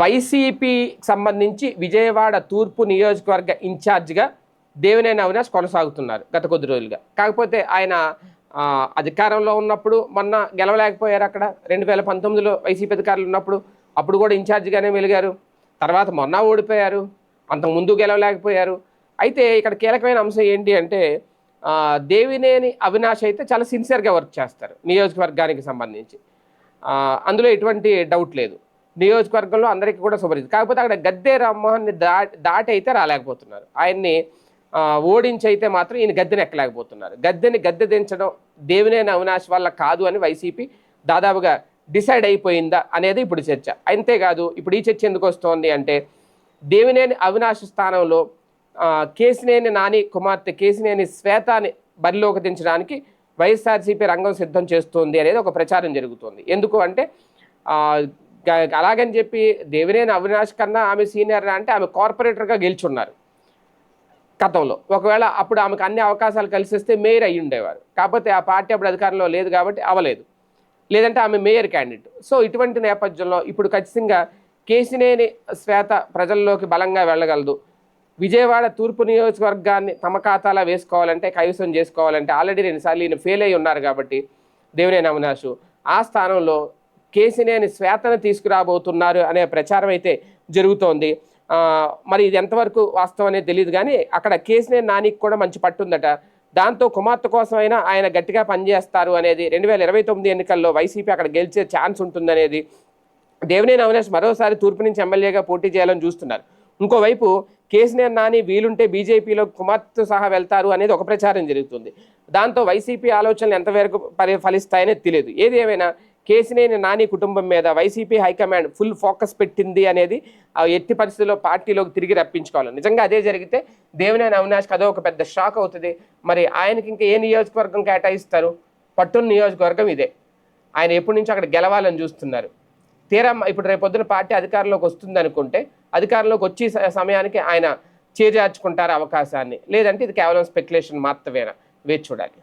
వైసీపీకి సంబంధించి విజయవాడ తూర్పు నియోజకవర్గ ఇన్ఛార్జిగా దేవినేని అవినాష్ కొనసాగుతున్నారు గత కొద్ది రోజులుగా. కాకపోతే ఆయన అధికారంలో ఉన్నప్పుడు మొన్న గెలవలేకపోయారు అక్కడ. రెండు వేల పంతొమ్మిదిలో వైసీపీ అధికారులు ఉన్నప్పుడు అప్పుడు కూడా ఇన్ఛార్జిగానే వెలిగారు తర్వాత మొన్న ఓడిపోయారు. అంతకు ముందు గెలవలేకపోయారు. అయితే ఇక్కడ కీలకమైన అంశం ఏంటి అంటే దేవినేని అవినాష్ అయితే చాలా సిన్సియర్గా వర్క్ చేస్తారు నియోజకవర్గానికి సంబంధించి. అందులో ఎటువంటి డౌట్ లేదు. నియోజకవర్గంలో అందరికీ కూడా సుపరిచితం కాకపోతే అక్కడ గద్దె రామ్మోహన్ని దా దాటి అయితే రాలేకపోతున్నారు. ఆయన్ని ఓడించి అయితే మాత్రం ఈయన గద్దెని ఎక్కలేకపోతున్నారు. గద్దెని గద్దె దించడం దేవినేని అవినాష్ వల్ల కాదు అని వైసీపీ దాదాపుగా డిసైడ్ అయిపోయిందా అనేది ఇప్పుడు చర్చ. అంతేకాదు ఇప్పుడు ఈ చర్చ ఎందుకు వస్తోంది అంటే దేవినేని అవినాష్ స్థానంలో కేసినేని నాని కుమార్తె కేసినేని శ్వేతాని బరిలోకి దించడానికి వైఎస్ఆర్సీపీ రంగం సిద్ధం చేస్తోంది అనేది ఒక ప్రచారం జరుగుతోంది. ఎందుకు అంటే అలాగని చెప్పి దేవినేని అవినాష్ కన్నా ఆమె సీనియర్ అంటే ఆమె కార్పొరేటర్గా గెలుచున్నారు గతంలో. ఒకవేళ అప్పుడు ఆమెకు అన్ని అవకాశాలు కలిసి వస్తే మేయర్ అయ్యి ఉండేవారు. కాకపోతే ఆ పార్టీ అప్పుడు అధికారంలో లేదు కాబట్టి అవలేదు లేదంటే ఆమె మేయర్ క్యాండిడేట్. సో ఇటువంటి నేపథ్యంలో ఇప్పుడు ఖచ్చితంగా కేసినేని శ్వేత ప్రజల్లోకి బలంగా వెళ్ళగలదు. విజయవాడ తూర్పు నియోజకవర్గాన్ని తమ ఖాతాలో వేసుకోవాలంటే కైవసం చేసుకోవాలంటే ఆల్రెడీ రెండుసార్లు ఈయన ఫెయిల్ అయి ఉన్నారు కాబట్టి దేవినేని అవినాష్. ఆ స్థానంలో కేసినేని శ్వేతను తీసుకురాబోతున్నారు అనే ప్రచారం అయితే జరుగుతోంది. మరి ఇది ఎంతవరకు వాస్తవం అనేది తెలియదు కానీ అక్కడ కేసినేని నానికి కూడా మంచి పట్టుందట దాంతో కుమార్తె కోసమైనా ఆయన గట్టిగా పనిచేస్తారు అనేది రెండు వేల ఇరవై తొమ్మిది ఎన్నికల్లో వైసీపీ అక్కడ గెలిచే ఛాన్స్ ఉంటుందనేది దేవినేని అవినాష్ మరోసారి తూర్పు నుంచి ఎమ్మెల్యేగా పోటీ చేయాలని చూస్తున్నారు. ఇంకోవైపు కేసీఆర్ నాని వీలుంటే బీజేపీలో కుమార్తె సహా వెళ్తారు అనేది ఒక ప్రచారం జరుగుతుంది. దాంతో వైసీపీ ఆలోచనలు ఎంతవరకు పరి ఫలిస్తాయనేది తెలియదు ఏది ఏమైనా కేసినేని నాని కుటుంబం మీద వైసీపీ హైకమాండ్ ఫుల్ ఫోకస్ పెట్టింది అనేది ఆ ఎట్టి పరిస్థితుల్లో పార్టీలోకి తిరిగి రప్పించుకోవాలి. నిజంగా అదే జరిగితే దేవినేని అవినాష్ అదో ఒక పెద్ద షాక్ అవుతుంది. మరి ఆయనకి ఇంకా ఏ నియోజకవర్గం కేటాయిస్తారు? పట్టున్న నియోజకవర్గం ఇదే. ఆయన ఎప్పటి నుంచో అక్కడ గెలవాలని చూస్తున్నారు. తీరా ఇప్పుడు రేపు పొద్దున పార్టీ అధికారంలోకి వస్తుంది అనుకుంటే అధికారంలోకి వచ్చే సమయానికి ఆయన చేజార్చుకుంటారు అవకాశాన్ని. లేదంటే ఇది కేవలం స్పెక్యులేషన్ మాత్రమేనా? వేచి చూడాలి.